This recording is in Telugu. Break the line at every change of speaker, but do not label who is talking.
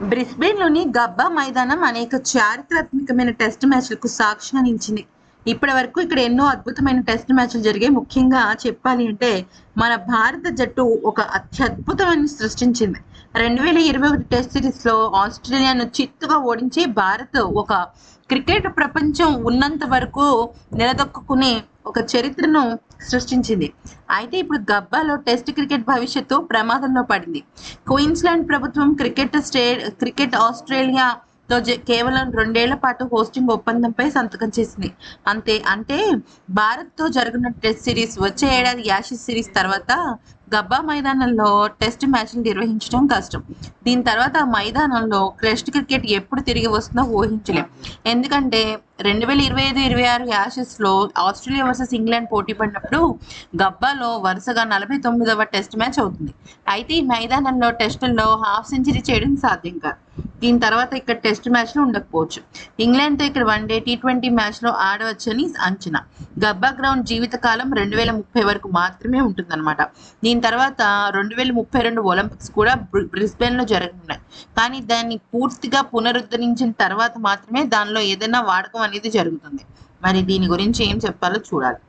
బ్రిస్బేన్లోని గబ్బా మైదానం అనేక చారిత్రాత్మకమైన టెస్ట్ మ్యాచ్లకు సాక్షిగా నిలిచింది ఇప్పటి వరకు ఇక్కడ ఎన్నో అద్భుతమైన టెస్ట్ మ్యాచ్లు జరిగాయి. ముఖ్యంగా చెప్పాలి అంటే మన భారత జట్టు ఒక అత్యద్భుతమైన సృష్టించింది. రెండు వేల ఇరవై ఒకటి టెస్ట్ సిరీస్లో ఆస్ట్రేలియాను చిత్తుగా ఓడించి భారత్ ఒక క్రికెట్ ప్రపంచం ఉన్నంత వరకు నిలదొక్కునే ఒక చరిత్రను సృష్టించింది. అయితే ఇప్పుడు గబ్బాలో టెస్ట్ క్రికెట్ భవిష్యత్తు ప్రమాదంలో పడింది. క్వీన్స్లాండ్ ప్రభుత్వం క్రికెట్ స్టే క్రికెట్ ఆస్ట్రేలియా తో కేవలం రెండేళ్ళ పాటు హోస్టింగ్ ఒప్పందంపై సంతకం చేసింది. అంతే అంటే భారత్తో జరుగుతున్న టెస్ట్ సిరీస్ వచ్చే ఏడాది యాషెస్ సిరీస్ తర్వాత గబ్బా మైదానంలో టెస్ట్ మ్యాచ్లు నిర్వహించడం కష్టం. దీని తర్వాత మైదానంలో క్రెస్ట్ క్రికెట్ ఎప్పుడు తిరిగి వస్తుందో ఊహించలేం. ఎందుకంటే రెండు వేల ఇరవై ఐదు ఇరవై ఆరు యాషెస్లో ఆస్ట్రేలియా వర్సెస్ ఇంగ్లాండ్ పోటీ పడినప్పుడు గబ్బాలో వరుసగా నలభై తొమ్మిదవ టెస్ట్ మ్యాచ్ అవుతుంది. అయితే ఈ మైదానంలో టెస్టుల్లో హాఫ్ సెంచరీ చేయడం సాధ్యం కాదు. దీని తర్వాత ఇక్కడ టెస్ట్ మ్యాచ్లో ఉండకపోవచ్చు. ఇంగ్లాండ్తో ఇక్కడ వన్ డే టీ ట్వంటీ మ్యాచ్లో ఆడవచ్చని అంచనా. గబ్బా గ్రౌండ్ జీవితకాలం రెండు వేల ముప్పై వరకు మాత్రమే ఉంటుందన్నమాట. దీని తర్వాత రెండు వేల ముప్పై రెండు ఒలింపిక్స్ కూడా బ్రిస్బెన్లో జరగనున్నాయి. కానీ దాన్ని పూర్తిగా పునరుద్ధరించిన తర్వాత మాత్రమే దానిలో ఏదైనా వాడకం అనేది జరుగుతుంది. మరి దీని గురించి ఏం చెప్పాలో చూడాలి.